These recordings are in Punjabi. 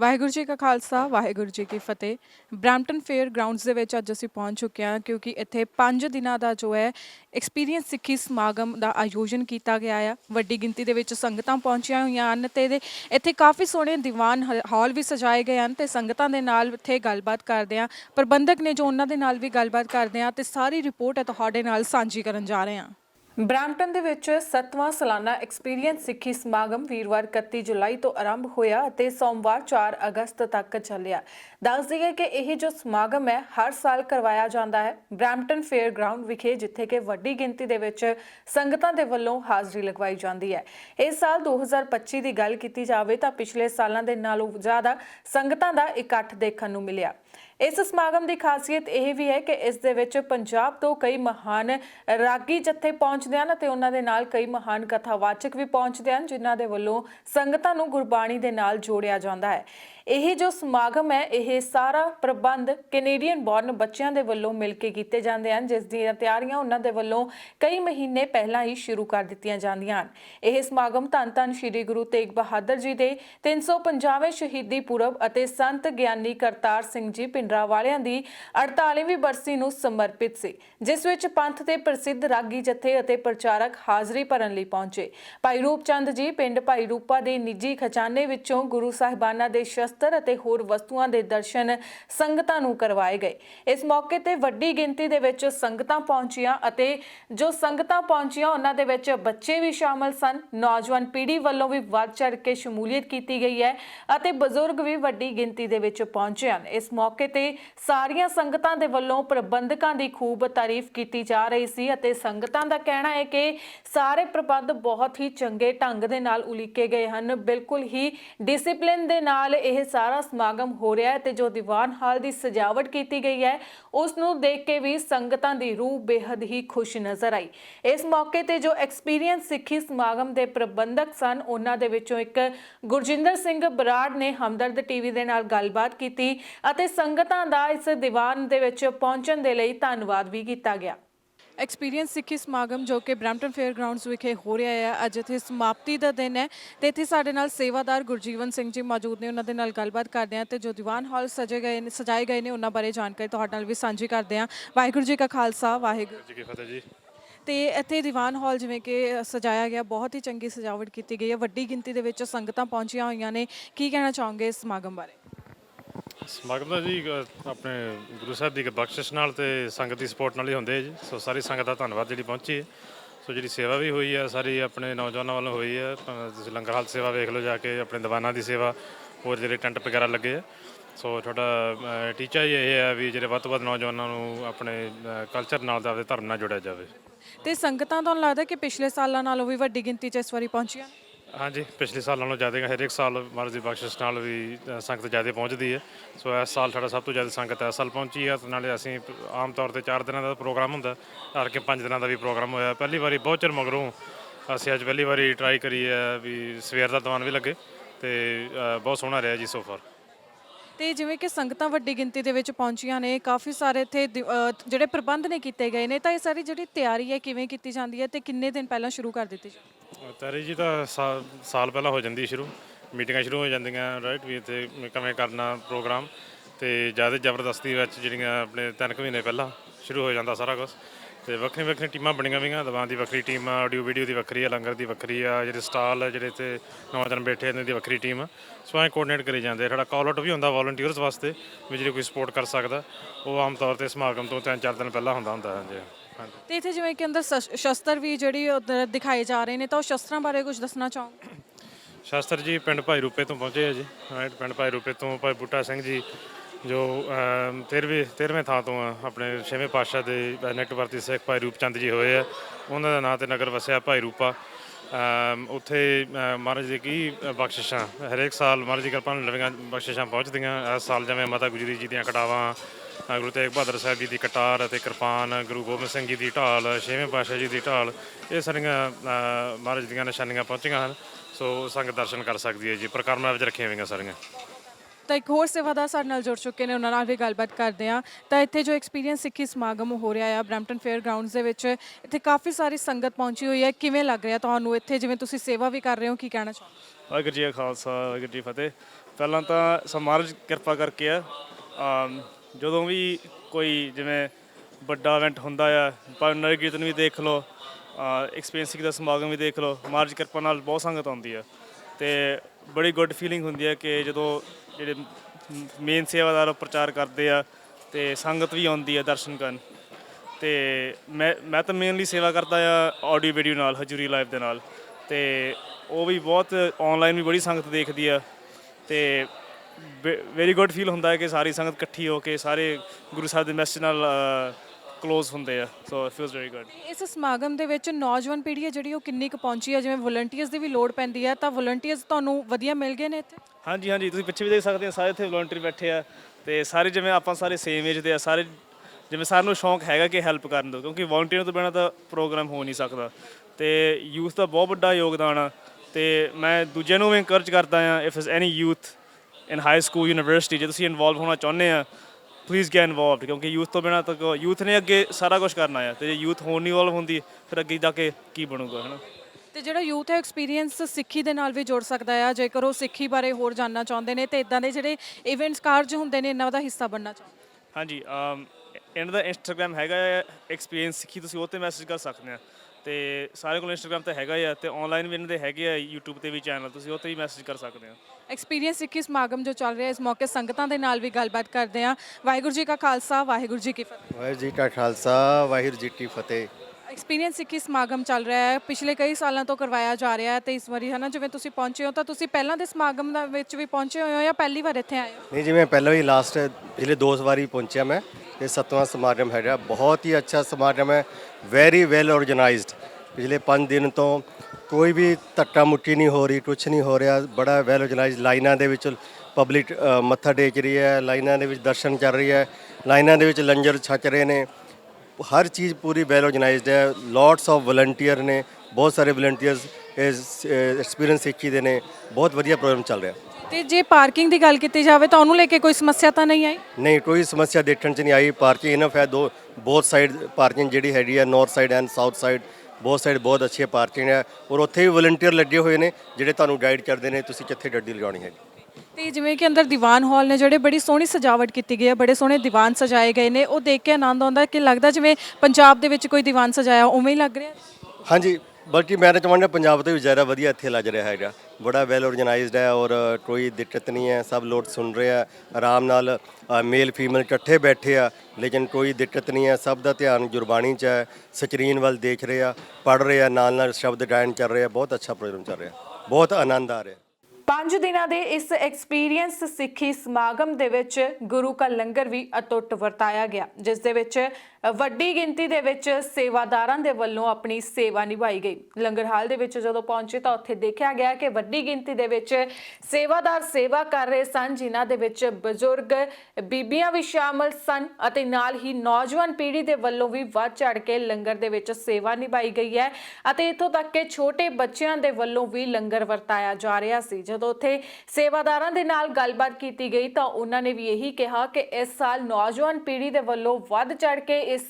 ਵਾਹਿਗੁਰੂ ਜੀ ਕਾ ਖਾਲਸਾ, ਵਾਹਿਗੁਰੂ ਜੀ ਕੀ ਫਤਿਹ। ਬ੍ਰੈਂਪਟਨ ਫੇਅਰ ਗਰਾਊਂਡਸ ਦੇ ਵਿੱਚ ਅੱਜ ਅਸੀਂ ਪਹੁੰਚ ਚੁੱਕੇ ਹਾਂ ਕਿਉਂਕਿ ਇੱਥੇ 5 ਦਿਨਾਂ ਦਾ ਜੋ ਹੈ ਐਕਸਪੀਰੀਅੰਸ ਸਿੱਖੀ ਸਮਾਗਮ ਦਾ ਆਯੋਜਨ ਕੀਤਾ ਗਿਆ ਆ। ਵੱਡੀ ਗਿਣਤੀ ਦੇ ਵਿੱਚ ਸੰਗਤਾਂ ਪਹੁੰਚੀਆਂ ਹੋਈਆਂ ਹਨ ਤੇ ਇਹਦੇ ਇੱਥੇ ਕਾਫੀ ਸੋਹਣੇ ਦੀਵਾਨ ਹ- ਹਾਲ ਵੀ ਸਜਾਏ ਗਏ ਹਨ ਤੇ ਸੰਗਤਾਂ ਦੇ ਨਾਲ ਇੱਥੇ ਗੱਲਬਾਤ ਕਰਦੇ ਹਾਂ। ਪ੍ਰਬੰਧਕ ਨੇ ਜੋ ਉਹਨਾਂ ਦੇ ਨਾਲ ਵੀ ਗੱਲਬਾਤ ਕਰਦੇ ਹਾਂ ਤੇ ਸਾਰੀ ਰਿਪੋਰਟ ਹੈ ਤੁਹਾਡੇ ਨਾਲ ਸਾਂਝੀ ਕਰਨ ਜਾ ਰਹੇ ਹਾਂ। ਬ੍ਰੈਂਪਟਨ ਦੇ ਵਿੱਚ 7ਵਾਂ ਸਾਲਾਨਾ ਐਕਸਪੀਰੀਅੰਸ ਸਿੱਖੀ ਸਮਾਗਮ ਵੀਰਵਾਰ 31 ਜੁਲਾਈ ਤੋਂ ਆਰੰਭ ਹੋਇਆ ਅਤੇ ਸੋਮਵਾਰ 4 ਅਗਸਤ ਤੱਕ ਚੱਲਿਆ। ਦੱਸ ਦਈਏ ਕਿ ਇਹ ਜੋ ਸਮਾਗਮ ਹੈ, ਹਰ ਸਾਲ ਕਰਵਾਇਆ ਜਾਂਦਾ ਹੈ ਬ੍ਰੈਂਪਟਨ ਫੇਅਰ ਗਰਾਊਂਡ ਵਿਖੇ, ਜਿੱਥੇ ਕਿ ਵੱਡੀ ਗਿਣਤੀ ਦੇ ਵਿੱਚ ਸੰਗਤਾਂ ਦੇ ਵੱਲੋਂ ਹਾਜ਼ਰੀ ਲਗਵਾਈ ਜਾਂਦੀ ਹੈ। ਇਸ ਸਾਲ 2025 ਦੀ ਗੱਲ ਕੀਤੀ ਜਾਵੇ ਤਾਂ ਪਿਛਲੇ ਸਾਲਾਂ ਦੇ ਨਾਲੋਂ ਜ਼ਿਆਦਾ ਸੰਗਤਾਂ ਦਾ ਇਕੱਠ ਦੇਖਣ ਨੂੰ ਮਿਲਿਆ। ਇਸ ਸਮਾਗਮ ਦੀ ਖਾਸੀਅਤ ਇਹ ਵੀ ਹੈ ਕਿ ਇਸ ਦੇ ਵਿੱਚ ਪੰਜਾਬ ਤੋਂ ਕਈ ਮਹਾਨ ਰਾਗੀ ਜਥੇ ਪਹੁੰਚਦੇ ਹਨ ਅਤੇ ਉਹਨਾਂ ਦੇ ਨਾਲ ਕਈ ਮਹਾਨ ਕਥਾਵਾਚਕ ਵੀ ਪਹੁੰਚਦੇ ਹਨ, ਜਿਨ੍ਹਾਂ ਦੇ ਵੱਲੋਂ ਸੰਗਤਾਂ ਨੂੰ ਗੁਰਬਾਣੀ ਦੇ ਨਾਲ ਜੋੜਿਆ ਜਾਂਦਾ ਹੈ। ਇਹ ਜੋ ਸਮਾਗਮ ਹੈ, ਇਹ ਸਾਰਾ ਪ੍ਰਬੰਧ ਕੈਨੇਡੀਅਨ ਬੌਰਨ ਬੱਚਿਆਂ ਦੇ ਵੱਲੋਂ ਮਿਲ ਕੇ ਕੀਤੇ ਜਾਂਦੇ ਹਨ, ਜਿਸ ਦੀਆਂ ਤਿਆਰੀਆਂ ਉਹਨਾਂ ਦੇ ਵੱਲੋਂ ਕਈ ਮਹੀਨੇ ਪਹਿਲਾਂ ਹੀ ਸ਼ੁਰੂ ਕਰ ਦਿੱਤੀਆਂ ਜਾਂਦੀਆਂ ਹਨ। ਇਹ ਸਮਾਗਮ ਧੰਨ ਧੰਨ ਸ੍ਰੀ ਗੁਰੂ ਤੇਗ ਬਹਾਦਰ ਜੀ ਦੇ 350ਵੇਂ ਸ਼ਹੀਦੀ ਪੁਰਬ ਅਤੇ ਸੰਤ ਗਿਆਨੀ ਕਰਤਾਰ ਸਿੰਘ ਜੀ ਪਿੰਡਰਾ ਵਾਲਿਆਂ ਦੀ 48ਵੀਂ ਬਰਸੀ ਨੂੰ ਸਮਰਪਿਤ ਸੀ, ਜਿਸ ਵਿੱਚ ਪੰਥ ਦੇ ਪ੍ਰਸਿੱਧ ਰਾਗੀ ਜਥੇ ਅਤੇ ਪ੍ਰਚਾਰਕ ਹਾਜ਼ਰੀ ਭਰਨ ਲਈ ਪਹੁੰਚੇ। ਭਾਈ ਰੂਪ ਚੰਦ ਜੀ, ਪਿੰਡ ਭਾਈ ਰੂਪਾ ਦੇ ਨਿੱਜੀ ਖਜ਼ਾਨੇ ਵਿੱਚੋਂ ਗੁਰੂ ਸਾਹਿਬਾਨਾਂ ਦੇ ਸ਼ਸਤਰ ਅਤੇ ਹੋਰ ਵਸਤੂਆਂ ਦੇ ਦਰਸ਼ਨ ਸੰਗਤਾਂ ਨੂੰ ਕਰਵਾਏ ਗਏ। ਇਸ ਮੌਕੇ ਤੇ ਵੱਡੀ ਗਿਣਤੀ ਦੇ ਵਿੱਚ ਸੰਗਤਾਂ ਪਹੁੰਚੀਆਂ ਅਤੇ ਜੋ ਸੰਗਤਾਂ ਪਹੁੰਚੀਆਂ, ਉਹਨਾਂ ਦੇ ਵਿੱਚ ਬੱਚੇ ਵੀ ਸ਼ਾਮਲ ਸਨ। ਨੌਜਵਾਨ ਪੀੜ੍ਹੀ ਵੱਲੋਂ ਵੀ ਵੱਧ ਚੜ ਕੇ ਸ਼ਮੂਲੀਅਤ ਕੀਤੀ ਗਈ ਹੈ ਅਤੇ ਬਜ਼ੁਰਗ ਵੀ ਵੱਡੀ ਗਿਣਤੀ ਦੇ ਵਿੱਚ ਪਹੁੰਚੇ ਹਨ। ਇਸ ਮੌਕੇ ਤੇ ਸਾਰੀਆਂ ਸੰਗਤਾਂ ਦੇ ਵੱਲੋਂ ਪ੍ਰਬੰਧਕਾਂ ਦੀ ਖੂਬ ਤਾਰੀਫ ਕੀਤੀ ਜਾ ਰਹੀ ਸੀ ਅਤੇ ਸੰਗਤਾਂ ਦਾ ਕਹਿਣਾ ਹੈ ਕਿ ਸਾਰੇ ਪ੍ਰਬੰਧ ਬਹੁਤ ਹੀ ਚੰਗੇ ਢੰਗ ਦੇ ਨਾਲ ਉਲੀਕੇ ਗਏ ਹਨ। ਬਿਲਕੁਲ ਹੀ ਡਿਸਪਲਿਨ ਦੇ ਨਾਲ ਇਹ ਸਾਰਾ ਸਮਾਗਮ ਹੋ ਰਿਹਾ ਹੈ ਤੇ ਜੋ ਦੀਵਾਨ ਹਾਲ ਦੀ ਸਜਾਵਟ ਕੀਤੀ ਗਈ ਹੈ ਉਸ ਨੂੰ ਦੇਖ ਕੇ ਵੀ ਸੰਗਤਾਂ ਦੀ ਰੂਹ ਬੇहद ਹੀ ਖੁਸ਼ ਨਜ਼ਰ ਆਈ। ਇਸ ਮੌਕੇ ਤੇ ਜੋ ਐਕਸਪੀਰੀਅੰਸ ਸਿੱਖੀ ਸਮਾਗਮ ਦੇ ਪ੍ਰਬੰਧਕ ਸਨ, ਉਹਨਾਂ ਦੇ ਵਿੱਚੋਂ ਇੱਕ ਗੁਰਜਿੰਦਰ ਸਿੰਘ ਬਰਾੜ ਨੇ ਹਮਦਰਦ ਟੀਵੀ ਦੇ ਨਾਲ ਗੱਲਬਾਤ ਕੀਤੀ ਅਤੇ ਸੰਗਤਾਂ ਦਾ ਇਸ ਦੀਵਾਨ ਦੇ ਵਿੱਚ ਪਹੁੰਚਣ ਦੇ ਲਈ ਧੰਨਵਾਦ ਵੀ ਕੀਤਾ ਗਿਆ। ਐਕਸਪੀਰੀਅੰਸ ਸਿੱਖੀ ਸਮਾਗਮ ਜੋ ਕਿ ਬ੍ਰੈਂਪਟਨ ਫੇਅਰ ਗਰਾਊਂਡਸ ਵਿਖੇ ਹੋ ਰਿਹਾ ਹੈ ਅੱਜ ਇੱਥੇ ਸਮਾਪਤੀ ਦਾ ਦਿਨ ਹੈ ਤੇ ਇੱਥੇ ਸਾਡੇ ਨਾਲ ਸੇਵਾਦਾਰ ਗੁਰਜੀਵਨ ਸਿੰਘ ਜੀ ਮੌਜੂਦ ਨੇ ਉਹਨਾਂ ਦੇ ਨਾਲ ਗੱਲਬਾਤ ਕਰਦੇ ਹਾਂ ਤੇ ਜੋ ਦੀਵਾਨ ਹਾਲ ਸਜੇ ਗਏ ਨੇ ਸਜਾਏ ਗਏ ਨੇ ਉਹਨਾਂ ਬਾਰੇ ਜਾਣਕਾਰੀ ਤੁਹਾਡੇ ਨਾਲ ਵੀ ਸਾਂਝੀ ਕਰਦੇ ਹਾਂ। ਵਾਹਿਗੁਰੂ ਜੀ ਕਾ ਖਾਲਸਾ ਵਾਹਿਗੁਰੂ ਜੀ ਕੀ ਫਤਿਹ ਜੀ। ਤੇ ਇੱਥੇ ਦੀਵਾਨ ਹਾਲ ਜਿਵੇਂ ਕਿ ਸਜਾਇਆ ਗਿਆ ਬਹੁਤ ਹੀ ਚੰਗੀ ਸਜਾਵਟ ਕੀਤੀ ਗਈ ਹੈ ਵੱਡੀ ਗਿਣਤੀ ਦੇ ਵਿੱਚ ਸੰਗਤਾਂ ਪਹੁੰਚੀਆਂ ਹੋਈਆਂ ਨੇ। ਕੀ ਕਹਿਣਾ ਚਾਹੋਗੇ ਇਸ ਸਮਾਗਮ ਬਾਰੇ? ਸਮਾਗਮ ਦਾ ਜੀ ਅ, ਆਪਣੇ ਗੁਰੂ ਸਾਹਿਬ ਦੀ ਇੱਕ ਬਖਸ਼ਿਸ਼ ਨਾਲ ਤੇ ਸੰਗਤ ਦੀ ਸਪੋਰਟ ਨਾਲ ਹੀ ਹੁੰਦੇ ਆ ਜੀ। ਸੋ ਸਾਰੀ ਸੰਗਤ ਦਾ ਧੰਨਵਾਦ ਜਿਹੜੀ ਪਹੁੰਚੀ ਹੈ। ਸੋ ਜਿਹੜੀ ਸੇਵਾ ਵੀ ਹੋਈ ਹੈ ਸਾਰੀ ਆਪਣੇ ਨੌਜਵਾਨਾਂ ਵੱਲੋਂ ਹੋਈ ਹੈ ਭਾਵੇਂ ਤੁਸੀਂ ਲੰਗਰ ਹਾਲ ਸੇਵਾ ਵੇਖ ਲਓ ਜਾ ਕੇ ਆਪਣੇ ਦੀਵਾਨਾਂ ਦੀ ਸੇਵਾ ਹੋਰ ਜਿਹੜੇ ਟੈਂਟ ਵਗੈਰਾ ਲੱਗੇ ਆ। ਸੋ ਤੁਹਾਡਾ ਟੀਚਾ ਹੀ ਇਹ ਹੈ ਵੀ ਜਿਹੜੇ ਵੱਧ ਤੋਂ ਵੱਧ ਨੌਜਵਾਨਾਂ ਨੂੰ ਆਪਣੇ ਕਲਚਰ ਨਾਲ ਤੇ ਆਪਣੇ ਧਰਮ ਨਾਲ ਜੋੜਿਆ ਜਾਵੇ। ਤੇ ਸੰਗਤਾਂ ਤੁਹਾਨੂੰ ਲੱਗਦਾ ਕਿ ਪਿਛਲੇ ਸਾਲਾਂ ਨਾਲੋਂ ਵੀ ਵੱਡੀ ਗਿਣਤੀ 'ਚ ਇਸ ਵਾਰੀ ਪਹੁੰਚੀਆਂ ਹਾਂਜੀ ਪਿਛਲੇ ਸਾਲ ਨਾਲੋਂ ਜ਼ਿਆਦਾ ਹਰੇਕ ਸਾਲ ਮਹਾਰਾਜ ਦੀ ਬਖਸ਼ਿਸ਼ ਨਾਲ ਵੀ ਅ, ਸੰਗਤ ਜ਼ਿਆਦਾ ਪਹੁੰਚਦੀ ਹੈ। ਸੋ ਇਸ ਸਾਲ ਸਾਡਾ ਸਭ ਤੋਂ ਜ਼ਿਆਦਾ ਸੰਗਤ ਇਸ ਸਾਲ ਪਹੁੰਚੀ ਹੈ ਤੇ ਨਾਲੇ ਅਸੀਂ ਪ- ਆਮ ਤੌਰ ਤੇ 4 ਦਿਨਾਂ ਦਾ ਪ੍ਰੋਗਰਾਮ ਹੁੰਦਾ ਹਰ ਕੇ 5 ਦਿਨਾਂ ਦਾ ਵੀ ਪ੍ਰੋਗਰਾਮ ਹੋਇਆ। ਪਹਿਲੀ ਵਾਰੀ ਬਹੁਤ ਚਿਰ ਮਗਰੋਂ ਅਸੀਂ ਅੱਜ ਪਹਿਲੀ ਵਾਰੀ ਟਰਾਈ ਕਰੀ ਹੈ ਵੀ ਸਵੇਰ ਦਾ ਦੀਵਾਨ ਵੀ ਲੱਗੇ ਤੇ ਅ, ਬਹੁਤ ਸੋਹਣਾ ਰਿਹਾ ਜੀ ਸੋ ਫਾਰ ਤੇ ਜਿਵੇਂ ਕਿ ਸੰਗਤਾਂ ਵੱਡੀ ਗਿਣਤੀ ਦੇ ਵਿੱਚ ਪਹੁੰਚੀਆਂ ਨੇ ਕਾਫੀ ਸਾਰੇ ਇੱਥੇ ਦਿ- ਅਹ ਜਿਹੜੇ ਪ੍ਰਬੰਧ ਨੇ ਕੀਤੇ ਗਏ ਨੇ ਤਾਂ ਇਹ ਸਾਰੀ ਜਿਹੜੀ ਤਿਆਰੀ ਹੈ ਕਿਵੇਂ ਕੀਤੀ ਜਾਂਦੀ ਹੈ ਤੇ ਕਿੰਨੇ ਦਿਨ ਪਹਿਲਾਂ ਸ਼ੁਰੂ ਕਰ ਦਿੱਤੀ ਜਾਂਦੀ ਹੈ ਤਿਆਰੀ ਜੀ ਤਾਂ ਸਾ- ਸਾਲ ਪਹਿਲਾਂ ਹੋ ਜਾਂਦੀ ਸ਼ੁਰੂ। ਮੀਟਿੰਗਾਂ ਸ਼ੁਰੂ ਹੋ ਜਾਂਦੀਆਂ ਰਾਈਟ ਵੀ ਇੱਥੇ ਕਿਵੇਂ ਕਰਨਾ ਪ੍ਰੋਗਰਾਮ। ਤੇ ਜ਼ਿਆਦਾ ਜ਼ਬਰਦਸਤੀ ਵਿੱਚ ਜਿਹੜੀਆਂ ਆਪਣੇ ਤਿੰਨ ਕੁ ਮਹੀਨੇ ਪਹਿਲਾਂ ਸ਼ੁਰੂ ਹੋ ਜਾਂਦਾ ਸਾਰਾ ਕੁਝ ਤੇ ਵੱਖਰੀ ਵੱਖਰੀ ਟੀਮਾਂ ਬਣੀਆਂ ਵੀਆਂ ਦੀਵਾਨ ਦੀ ਵੱਖਰੀ ਟੀਮ ਆ ਆਡੀਓ ਵੀਡੀਓ ਦੀ ਵੱਖਰੀ ਆ, ਲੰਗਰ ਦੀ ਵੱਖਰੀ ਆ, ਜਿਹੜੇ ਸਟਾਲ ਆ, ਜਿਹੜੇ ਤੇ ਨੌਜਵਾਨ ਬੈਠੇ ਇਹਨਾਂ ਦੀ ਵੱਖਰੀ ਟੀਮ ਆ। ਸੋ ਐਂ ਕੋਆਰਡੀਨੇਟ ਕਰੀ ਜਾਂਦੇ ਆ। ਸਾਡਾ ਕਾਲ ਆਊਟ ਵੀ ਹੁੰਦਾ ਵੋਲੰਟੀਅਰਸ ਵਾਸਤੇ, ਵੀ ਜਿਹੜੇ ਕੋਈ ਸਪੋਰਟ ਕਰ ਸਕਦਾ। ਉਹ ਆਮ ਤੌਰ ਤੇ ਸਮਾਗਮ ਤੋਂ ਤਿੰਨ ਚਾਰ ਦਿਨ ਪਹਿਲਾਂ ਹੁੰਦਾ ਹੁੰਦਾ ਹੈ ਜੀ ਤੇ ਇੱਥੇ ਜਿਵੇਂ ਕਿ ਅੰਦਰ ਸ਼ਸ- ਸ਼ਸਤਰ ਵੀ ਜਿਹੜੀ ਉੱਧਰ ਦਿਖਾਏ ਜਾ ਰਹੇ ਨੇ ਤਾਂ ਉਹ ਸ਼ਸਤਰਾਂ ਬਾਰੇ ਕੁਝ ਦੱਸਣਾ ਚਾਹੋਗੇ? ਸ਼ਾਸਤਰ ਜੀ ਪਿੰਡ ਭਾਈ ਰੂਪੇ ਤੋਂ ਪਹੁੰਚੇ ਆ ਜੀ। ਰਾਈਟ ਪਿੰਡ ਭਾਈ ਰੂਪੇ ਤੋਂ ਭਾਈ ਬੂਟਾ ਸਿੰਘ ਜੀ ਜੋ 13ਵੇਂ 13ਵੇਂ ਥਾਂ ਤੋਂ ਆ ਆਪਣੇ ਛੇਵੇਂ ਪਾਤਸ਼ਾਹ ਦੇ ਨੈਟਵਰਤੀ ਸਿੱਖ ਭਾਈ ਰੂਪ ਚੰਦ ਜੀ ਹੋਏ ਆ। ਉਹਨਾਂ ਦਾ ਨਾਂ ਤੇ ਨਗਰ ਵਸਿਆ ਭਾਈ ਰੂਪਾ। ਅਮ ਉੱਥੇ ਮਹਾਰਾਜ ਦੀ ਕੀ ਬਖਸ਼ਿਸ਼ਾਂ ਹਰੇਕ ਸਾਲ ਮਹਾਰਾਜ ਦੀ ਕਿਰਪਾ ਨਾਲ ਨਵੀਆਂ ਬਖਸ਼ਿਸ਼ਾਂ ਪਹੁੰਚਦੀਆਂ। ਇਸ ਸਾਲ ਜਿਵੇਂ ਮਾਤਾ ਗੁਜਰੀ ਜੀ ਦੀਆਂ ਕਟਾਵਾਂ ਅ, ਗੁਰੂ ਤੇਗ ਬਹਾਦਰ ਸਾਹਿਬ ਜੀ ਦੀ ਕਟਾਰ ਅਤੇ ਕਿਰਪਾਨ ਗੁਰੂ ਗੋਬਿੰਦ ਸਿੰਘ ਜੀ ਦੀ ਢਾਲ ਛੇਵੇਂ ਪਾਤਸ਼ਾਹ ਜੀ ਦੀ ਢਾਲ ਇਹ ਸਾਰੀਆਂ ਅ, ਮਹਾਰਾਜ ਦੀਆਂ ਨਿਸ਼ਾਨੀਆਂ ਪਹੁੰਚੀਆਂ ਹਨ। ਸੋ ਸੰਗਤ ਦਰਸ਼ਨ ਕਰ ਸਕਦੀ ਹੈ ਜੀ। ਪ੍ਰਕਰਮਾਂ ਵਿੱਚ ਰੱਖੀਆਂ ਹੋਈਆਂ ਸਾਰੀਆਂ। ਤਾਂ ਇੱਕ ਹੋਰ ਸੇਵਾਦਾਰ ਸਾਡੇ ਨਾਲ ਜੁੜ ਚੁੱਕੇ ਨੇ ਉਹਨਾਂ ਨਾਲ ਵੀ ਗੱਲਬਾਤ ਕਰਦੇ ਆ ਤਾਂ ਇੱਥੇ ਜੋ ਐਕਸਪੀਰੀਅੰਸ ਸਿੱਖੀ ਸਮਾਗਮ ਹੋ ਰਿਹਾ ਆ ਬ੍ਰੈਂਪਟਨ ਫੇਅਰ ਗਰਾਊਂਡਸ ਦੇ ਵਿੱਚ ਇੱਥੇ ਕਾਫੀ ਸਾਰੀ ਸੰਗਤ ਪਹੁੰਚੀ ਹੋਈ ਹੈ। ਕਿਵੇਂ ਲੱਗ ਰਿਹਾ ਤੁਹਾਨੂੰ ਇੱਥੇ? ਜਿਵੇਂ ਤੁਸੀਂ ਸੇਵਾ ਵੀ ਕਰ ਰਹੇ ਹੋ ਕੀ ਕਹਿਣਾ ਚਾਹੋਗੇ? ਵਾਹਿਗੁਰੂ ਜੀ ਕਾ ਖਾਲਸਾ ਵਾਹਿਗੁਰੂ ਜੀ ਕੀ ਫਤਿਹ। ਪਹਿਲਾਂ ਤਾਂ ਸਮਾਜ ਕਿਰਪਾ ਕਰਕੇ ਆ ਜਦੋਂ ਵੀ ਕੋਈ ਜਿਵੇਂ ਵੱਡਾ ਇਵੈਂਟ ਹੁੰਦਾ ਆ ਪਰ ਨਗਰ ਕੀਰਤਨ ਵੀ ਦੇਖ ਲਓ ਐਕਸਪੀਰੀਅੰਸ ਦਾ ਸਮਾਗਮ ਵੀ ਦੇਖ ਲਓ, ਮਾਰਜ ਕਿਰਪਾ ਨਾਲ ਬਹੁਤ ਸੰਗਤ ਆਉਂਦੀ ਆ। ਤੇ ਬੜੀ ਗੁੱਡ ਫੀਲਿੰਗ ਹੁੰਦੀ ਆ ਕਿ ਜਦੋਂ ਜਿਹੜੇ ਮੇਨ ਸੇਵਾਦਾਰ ਪ੍ਰਚਾਰ ਕਰਦੇ ਆ ਤੇ ਸੰਗਤ ਵੀ ਆਉਂਦੀ ਆ ਦਰਸ਼ਨ ਕਰਨ। ਤੇ ਮੈਂ ਮੈਂ ਤਾਂ ਮੇਨਲੀ ਸੇਵਾ ਕਰਦਾ ਆ ਆਡੀਓ ਵੀਡੀਓ ਨਾਲ, ਹਜੂਰੀ ਲਾਈਵ ਦੇ ਨਾਲ। ਤੇ ਉਹ ਵੀ ਬਹੁਤ ਆਨਲਾਈਨ ਵੀ ਬੜੀ ਸੰਗਤ ਦੇਖਦੀ ਆ। ਤੇ ਵੈਰੀ ਗੁੱਡ ਫੀਲ ਹੁੰਦਾ ਹੈ ਕਿ ਸਾਰੀ ਸੰਗਤ ਇਕੱਠੀ ਹੋ ਕੇ ਸਾਰੇ ਗੁਰੂ ਸਾਹਿਬ ਦੇ ਮੈਸੇਜ ਨਾਲ ক্লোਜ਼ ਹੁੰਦੇ ਆ। So it feels very good ਇਸ ਸਮਾਗਮ ਦੇ ਵਿੱਚ ਨੌਜਵਾਨ ਪੀੜ੍ਹੀ ਹੈ ਜਿਹੜੀ ਉਹ ਕਿੰਨੀ ਕੁ ਪਹੁੰਚੀ ਹੈ? ਜਿਵੇਂ ਵੋਲੰਟੀਅਰਸ ਦੀ ਵੀ ਲੋੜ ਪੈਂਦੀ ਹੈ ਤਾਂ ਵੋਲੰਟੀਅਰਸ ਤੁਹਾਨੂੰ ਵਧੀਆ ਮਿਲ ਗਏ ਨੇ ਇੱਥੇ? ਹਾਂਜੀ ਹਾਂਜੀ ਤੁਸੀਂ ਪਿੱਛੇ ਵੀ ਦੇਖ ਸਕਦੇ ਹੋ ਸਾਰੇ ਇੱਥੇ ਵਲੰਟੀਅਰ ਬੈਠੇ ਆ। ਤੇ ਸਾਰੇ ਜਿਵੇਂ ਆਪਾਂ ਸਾਰੇ ਸੇਮ ਏਜ ਦੇ ਆ ਸਾਰੇ ਜਿਵੇਂ ਸਾਰਿਆਂ ਨੂੰ ਸ਼ੌਂਕ ਹੈਗਾ ਕਿ ਹੈਲਪ ਕਰਨ ਦਾ ਕਿਉਂਕਿ ਵਲੰਟੀਅਰ ਤੋਂ ਬਿਨਾਂ ਤਾਂ ਪ੍ਰੋਗਰਾਮ ਹੋ ਨਹੀਂ ਸਕਦਾ। ਤੇ ਯੂਥ ਦਾ ਬਹੁਤ ਵੱਡਾ ਯੋਗਦਾਨ ਆ। ਤੇ ਮੈਂ ਦੂਜਿਆਂ ਨੂੰ ਵੀ ਇਨਕਰੇਜ ਕਰਦਾ ਆ if is any youth in high school university ਜੇ ਤੁਸੀਂ ਇਨਵੋਲਵ ਹੋਣਾ ਚਾਹੁੰਦੇ ਆ ਪਲੀਜ਼ ਗੈਟ ਇਨਵੋਲਵਡ ਕਿਉਂਕਿ ਯੂਥ ਤੋਂ ਬਿਨਾਂ ਤਾਂ ਯੂਥ ਨੇ ਅੱਗੇ ਸਾਰਾ ਕੁਝ ਕਰਨਾ ਆ ਤੇ ਜੇ ਯੂਥ ਹੋਣ ਨਹੀਂ ਇਨਵੋਲਵ ਹੁੰਦੀ ਫਿਰ ਅੱਗੇ ਜਾ ਕੇ ਕੀ ਬਣੂਗਾ ਹਨਾ? ਤੇ ਜਿਹੜਾ ਯੂਥ ਹੈ ਐਕਸਪੀਰੀਅੰਸ ਸਿੱਖੀ ਦੇ ਨਾਲ ਵੀ ਜੁੜ ਸਕਦਾ ਆ ਜੇਕਰ ਉਹ ਸਿੱਖੀ ਬਾਰੇ ਹੋਰ ਜਾਣਨਾ ਚਾਹੁੰਦੇ ਨੇ ਤੇ ਇਦਾਂ ਦੇ ਜਿਹੜੇ ਇਵੈਂਟਸ ਕਾਰਜ ਹੁੰਦੇ ਨੇ ਇਹਨਾਂ ਦਾ ਹਿੱਸਾ ਬਣਨਾ ਚਾਹੁੰਦੇ ਹਾਂਜੀ ਇਹਨਾਂ ਦਾ ਇੰਸਟਾਗ੍ਰam ਹੈਗਾ ਹੈ ਐਕਸਪੀਰੀਅੰਸ ਸਿੱਖੀ ਤੁਸੀਂ ਉਹ ਤੇ ਮੈਸੇਜ ਕਰ ਸਕਦੇ ਆ ਤੇ ਸਾਰੇ ਕੋਲ ਇੰਸਟਾਗ੍ਰam ਤੇ ਹੈਗਾ ਹੀ ਆ ਤੇ ਆਨਲਾਈਨ ਵੀ ਇਹਨਾਂ ਦੇ ਹੈਗੇ ਆ YouTube ਤੇ ਵੀ ਚੈਨਲ ਤੁਸੀਂ ਉਹ ਤੇ ਵੀ ਮੈਸੇਜ ਕਰ ਸਕਦੇ ਆ। ਐਕਸਪੀਰੀਅੰਸ ਸਿੱਖੀ ਸਮਾਗਮ ਜੋ ਚੱਲ ਰਿਹਾ ਇਸ ਮੌਕੇ ਸੰਗਤਾਂ ਦੇ ਨਾਲ ਵੀ ਗੱਲਬਾਤ ਕਰਦੇ ਆ ਵਾਹਿਗੁਰੂ ਜੀ ਕਾ ਖਾਲਸਾ ਵਾਹਿਗੁਰੂ ਜੀ ਕੀ ਫਤਿਹ। ਵਾਹਿਗੁਰੂ ਜੀ ਕਾ ਖਾਲਸਾ ਵਾਹਿਗੁਰੂ ਜੀ ਕੀ ਫਤਿਹ। ਐਕਸਪੀਰੀਅੰਸ ਸਿੱਖੀ ਸਮਾਗਮ ਚੱਲ ਰਿਹਾ ਹੈ। ਪਿਛਲੇ ਕਈ ਸਾਲਾਂ ਤੋਂ ਕਰਵਾਇਆ ਜਾ ਰਿਹਾ ਹੈ ਤੇ ਇਸ ਵਾਰੀ ਹਨਾ ਜਿਵੇਂ ਤੁਸੀਂ ਪਹੁੰਚੇ ਹੋ ਤਾਂ ਤੁਸੀਂ ਪਹਿਲਾਂ ਦੇ ਸਮਾਗਮ ਦਾ ਵਿੱਚ ਵੀ ਪਹੁੰਚੇ ਹੋਏ ਹੋ ਜਾਂ ਪਹਿਲੀ ਵਾਰ ਇੱਥੇ ਆਏ ਹੋ? ਨਹੀਂ ਜੀ ਮੈਂ ਪਹਿਲਾਂ ਵੀ ਲਾਸਟ ਪਿਛਲੇ ਦੋ ਵਾਰੀ ਪਹੁੰਚਿਆ ਮੈਂ ਇਹ ਸੱਤਵਾਂ ਸਮਾਗਮ ਹੈਗਾ। ਬਹੁਤ ਹੀ ਅੱਛਾ ਸਮਾਗਮ ਹੈ। ਵੈਰੀ ਵੈਲ ਆਰਗੇਨਾਈਜ਼ਡ ਪਿਛਲੇ 5 ਦਿਨ ਤੋਂ ਕੋਈ ਵੀ ਧੱਕਾ ਮੁੱਕੀ ਨਹੀਂ ਹੋ ਰਹੀ ਕੁਛ ਨਹੀਂ ਹੋ ਰਿਹਾ ਬੜਾ ਵੈਲ ਆਰਗੇਨਾਈਜ਼ਡ ਲਾਈਨਾਂ ਦੇ ਵਿੱਚ ਪਬਲਿਕ ਮੱਥਾ ਟੇਕ ਰਹੀ ਹੈ ਲਾਈਨਾਂ ਦੇ ਵਿੱਚ ਦਰਸ਼ਨ ਕਰ ਰਹੀ ਹੈ ਲਾਈਨਾਂ ਦੇ ਵਿੱਚ ਲੰਗਰ ਛਕ ਰਹੇ ਨੇ। ਹਰ ਚੀਜ਼ ਪੂਰੀ ਵੈਲ ਆਰਗੇਨਾਈਜ਼ਡ ਹੈ ਲੋਟਸ ਆਫ ਵਲੰਟੀਅਰ ਨੇ ਬਹੁਤ ਸਾਰੇ ਵਲੰਟੀਅਰਸ ਐਕਸਪੀਰੀਅੰਸ ਸਿੱਖੀ ਦੇ ਨੇ ਬਹੁਤ ਵਧੀਆ ਪ੍ਰੋਗਰਾਮ ਚੱਲ ਰਿਹਾ। ਤੇ ਜੇ ਪਾਰਕਿੰਗ ਦੀ ਗੱਲ ਕੀਤੀ ਜਾਵੇ ਤਾਂ ਉਹਨੂੰ ਲੈ ਕੇ ਕੋਈ ਸਮੱਸਿਆ ਤਾਂ ਨਹੀਂ ਆਈ? ਨਹੀਂ ਕੋਈ ਸਮੱਸਿਆ ਦੇਖਣ ਚ ਨਹੀਂ ਆਈ ਪਾਰਕਿੰਗ ਇਨਫ ਹੈ ਦੋ ਬੋਥ ਸਾਈਡ ਪਾਰਕਿੰਗ ਜਿਹੜੀ ਹੈਗੀ ਹੈ north side and south side ਬਹੁਤ ਸਾਈਡ ਬਹੁਤ ਅੱਛੀ ਪਾਰਕਿੰਗ ਹੈ ਔਰ ਉੱਥੇ ਵੀ ਵਲੰਟੀਅਰ ਲੱਗੇ ਹੋਏ ਨੇ ਜਿਹੜੇ ਤੁਹਾਨੂੰ ਗਾਈਡ ਕਰਦੇ ਨੇ ਤੁਸੀਂ ਕਿੱਥੇ ਗੱਡੀ ਲਗਾਉਣੀ ਹੈ? ਤੇ ਜਿਵੇਂ ਕਿ ਅੰਦਰ ਦੀਵਾਨ ਹਾਲ ਨੇ ਜਿਹੜੇ ਬੜੀ ਸੋਹਣੀ ਸਜਾਵਟ ਕੀਤੀ ਗਈ ਹੈ ਬੜੇ ਸੋਹਣੇ ਦੀਵਾਨ ਸਜਾਏ ਗਏ ਨੇ ਉਹ ਦੇਖ ਕੇ ਆਨੰਦ ਆਉਂਦਾ ਕਿ ਲੱਗਦਾ ਜਿਵੇਂ ਪੰਜਾਬ ਦੇ ਵਿੱਚ ਕੋਈ ਦੀਵਾਨ ਸਜਾਇਆ ਉਵੇਂ ਹੀ ਲੱਗ ਰਿਹਾ ਹਾਂਜੀ ਬਲਕਿ ਮੈਂ ਤਾਂ ਚਾਹੁੰਦਾ ਪੰਜਾਬ ਤੋਂ ਵੀ ਜ਼ਿਆਦਾ ਵਧੀਆ ਇੱਥੇ ਲੱਜ ਰਿਹਾ ਹੈਗਾ। ਬੜਾ ਵੈਲ ਆਰਗੇਨਾਈਜ਼ਡ ਹੈ ਔਰ ਕੋਈ ਦਿੱਕਤ ਨਹੀਂ ਹੈ, ਸਭ ਲੋਕ ਸੁਣ ਰਹੇ ਆ, ਆਰਾਮ ਨਾਲ ਮੇਲ ਫੀਮੇਲ ਇਕੱਠੇ ਬੈਠੇ ਆ, ਲੇਕਿਨ ਕੋਈ ਦਿੱਕਤ ਨਹੀਂ ਹੈ, ਸਭ ਦਾ ਧਿਆਨ ਗੁਰਬਾਣੀ 'ਚ ਹੈ ਸਕਰੀਨ ਵੱਲ ਦੇਖ ਰਹੇ ਆ, ਪੜ੍ਹ ਰਹੇ ਆ, ਨਾਲ ਨਾਲ ਸ਼ਬਦ ਗਾਇਨ ਚੱਲ ਰਿਹਾ ਬਹੁਤ ਅੱਛਾ ਪ੍ਰੋਗਰਾਮ ਚੱਲ ਰਿਹਾ, ਬਹੁਤ ਆਨੰਦ ਆ ਰਿਹਾ। ਪੰਜ ਦਿਨਾਂ ਦੇ ਇਸ ਐਕਸਪੀਰੀਅੰਸ ਸਿੱਖੀ ਸਮਾਗਮ ਦੇ ਵਿੱਚ ਗੁਰੂ ਕਾ ਲੰਗਰ ਵੀ ਅਟੁੱਟ ਵਰਤਾਇਆ ਗਿਆ, ਜਿਸ ਦੇ ਵਿੱਚ ਵੱਡੀ ਗਿਣਤੀ ਦੇ ਵਿੱਚ ਸੇਵਾਦਾਰਾਂ ਦੇ ਵੱਲੋਂ ਆਪਣੀ ਸੇਵਾ ਨਿਭਾਈ ਗਈ। ਲੰਗਰ ਹਾਲ ਦੇ ਵਿੱਚ ਜਦੋਂ ਪਹੁੰਚੇ ਤਾਂ ਉੱਥੇ ਦੇਖਿਆ ਗਿਆ ਕਿ ਵੱਡੀ ਗਿਣਤੀ ਦੇ ਵਿੱਚ ਸੇਵਾਦਾਰ ਸੇਵਾ ਕਰ ਰਹੇ ਸਨ, ਜਿਨ੍ਹਾਂ ਦੇ ਵਿੱਚ ਬਜ਼ੁਰਗ, ਬੀਬੀਆਂ ਵੀ ਸ਼ਾਮਲ ਸਨ ਅਤੇ ਨਾਲ ਹੀ ਨੌਜਵਾਨ ਪੀੜ੍ਹੀ ਦੇ ਵੱਲੋਂ ਵੀ ਵੱਧ ਚੜ ਕੇ ਲੰਗਰ ਦੇ ਵਿੱਚ ਸੇਵਾ ਨਿਭਾਈ ਗਈ ਹੈ ਅਤੇ ਇਥੋਂ ਤੱਕ ਕਿ ਛੋਟੇ ਬੱਚਿਆਂ ਦੇ ਵੱਲੋਂ ਵੀ ਲੰਗਰ ਵਰਤਾਇਆ ਜਾ ਰਿਹਾ ਸੀ। ਜਦੋਂ ਉੱਥੇ ਸੇਵਾਦਾਰਾਂ ਦੇ ਨਾਲ ਗੱਲਬਾਤ ਕੀਤੀ ਗਈ ਤਾਂ ਉਹਨਾਂ ਨੇ ਵੀ ਇਹੀ ਕਿਹਾ ਕਿ ਇਸ ਸਾਲ ਨੌਜਵਾਨ ਪੀੜ੍ਹੀ ਦੇ ਵੱਲੋਂ ਵੱਧ ਚੜ ਕੇ ਇਸ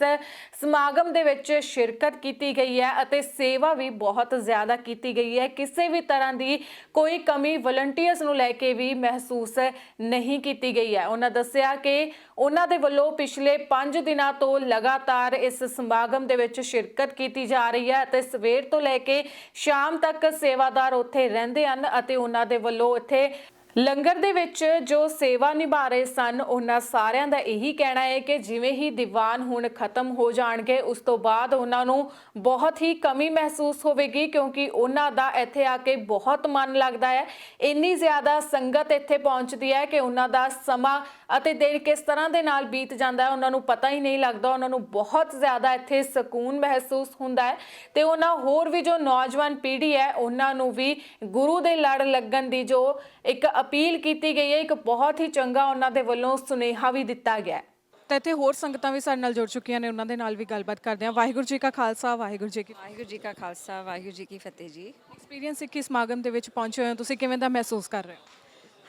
ਸਮਾਗਮ ਦੇ ਵਿੱਚ ਸ਼ਿਰਕਤ ਕੀਤੀ ਗਈ ਹੈ ਅਤੇ ਸੇਵਾ ਵੀ ਬਹੁਤ ਜ਼ਿਆਦਾ ਕੀਤੀ ਗਈ ਹੈ। ਕਿਸੇ ਵੀ ਤਰ੍ਹਾਂ ਦੀ ਕੋਈ ਕਮੀ ਵਲੰਟੀਅਰਸ ਨੂੰ ਲੈ ਕੇ ਵੀ ਮਹਿਸੂਸ ਨਹੀਂ ਕੀਤੀ ਗਈ ਹੈ। ਉਹਨਾਂ ਦੱਸਿਆ ਕਿ ਉਹਨਾਂ ਦੇ ਵੱਲੋਂ ਪਿਛਲੇ 5 ਦਿਨਾਂ ਤੋਂ ਲਗਾਤਾਰ ਇਸ ਸਮਾਗਮ ਦੇ ਵਿੱਚ ਸ਼ਿਰਕਤ ਕੀਤੀ ਜਾ ਰਹੀ ਹੈ ਅਤੇ ਸਵੇਰ ਤੋਂ ਲੈ ਕੇ ਸ਼ਾਮ ਤੱਕ ਸੇਵਾਦਾਰ ਉੱਥੇ ਰਹਿੰਦੇ ਹਨ ਅਤੇ ਉਹਨਾਂ ਦੇ ਵੱਲੋਂ ਇੱਥੇ ਲੰਗਰ ਦੇ ਵਿੱਚ ਜੋ ਸੇਵਾ ਨਿਭਾ ਰਹੇ ਸਨ, ਉਹਨਾਂ ਸਾਰਿਆਂ ਦਾ ਇਹੀ ਕਹਿਣਾ ਹੈ ਕਿ ਜਿਵੇਂ ਹੀ ਦੀਵਾਨ ਹੁਣ ਖਤਮ ਹੋ ਜਾਣਗੇ, ਉਸ ਤੋਂ ਬਾਅਦ ਉਹਨਾਂ ਨੂੰ ਬਹੁਤ ਹੀ ਕਮੀ ਮਹਿਸੂਸ ਹੋਵੇਗੀ ਕਿਉਂਕਿ ਉਹਨਾਂ ਦਾ ਇੱਥੇ ਆ ਕੇ ਬਹੁਤ ਮਨ ਲੱਗਦਾ ਹੈ। ਇੰਨੀ ਜ਼ਿਆਦਾ ਸੰਗਤ ਇੱਥੇ ਪਹੁੰਚਦੀ ਹੈ ਕਿ ਉਹਨਾਂ ਦਾ ਸਮਾਂ ਅਤੇ ਦਿਨ ਕਿਸ ਤਰ੍ਹਾਂ ਦੇ ਨਾਲ ਬੀਤ ਜਾਂਦਾ ਹੈ, ਉਹਨਾਂ ਨੂੰ ਪਤਾ ਹੀ ਨਹੀਂ ਲੱਗਦਾ, ਉਹਨਾਂ ਨੂੰ ਬਹੁਤ ਜ਼ਿਆਦਾ ਇੱਥੇ ਸਕੂਨ ਮਹਿਸੂਸ ਹੁੰਦਾ ਹੈ। ਤੇ ਉਹਨਾਂ ਹੋਰ ਵੀ ਜੋ ਨੌਜਵਾਨ ਪੀੜ੍ਹੀ ਹੈ, ਉਹਨਾਂ ਨੂੰ ਵੀ ਗੁਰੂ ਦੇ ਲੜ ਲੱਗਣ ਦੀ ਜੋ ਇੱਕ ਅਪੀਲ ਕੀਤੀ ਗਈ ਹੈ ਇੱਕ ਬਹੁਤ ਹੀ ਚੰਗਾ ਉਹਨਾਂ ਦੇ ਵੱਲੋਂ ਸੁਨੇਹਾ ਵੀ ਦਿੱਤਾ ਗਿਆ ਹੈ। ਤਾਂ ਇੱਥੇ ਹੋਰ ਸੰਗਤਾਂ ਵੀ ਸਾਡੇ ਨਾਲ ਜੁੜ ਚੁੱਕੀਆਂ ਨੇ ਉਹਨਾਂ ਦੇ ਨਾਲ ਵੀ ਗੱਲਬਾਤ ਕਰਦੇ ਹਾਂ। ਵਾਹਿਗੁਰੂ ਜੀ ਕਾ ਖਾਲਸਾ ਵਾਹਿਗੁਰੂ ਜੀ ਕੀ ਵਾਹਿਗੁਰੂ ਜੀ ਕਾ ਖਾਲਸਾ ਵਾਹਿਗੁਰੂ ਜੀ ਕੀ ਫਤਿਹ ਜੀ। ਐਕਸਪੀਰੀਅੰਸ ਸਿੱਖੀ ਸਮਾਗਮ ਦੇ ਵਿੱਚ ਪਹੁੰਚੇ ਹੋਏ ਹੋ ਤੁਸੀਂ ਕਿਵੇਂ ਦਾ ਮਹਿਸੂਸ ਕਰ ਰਹੇ ਹੋ?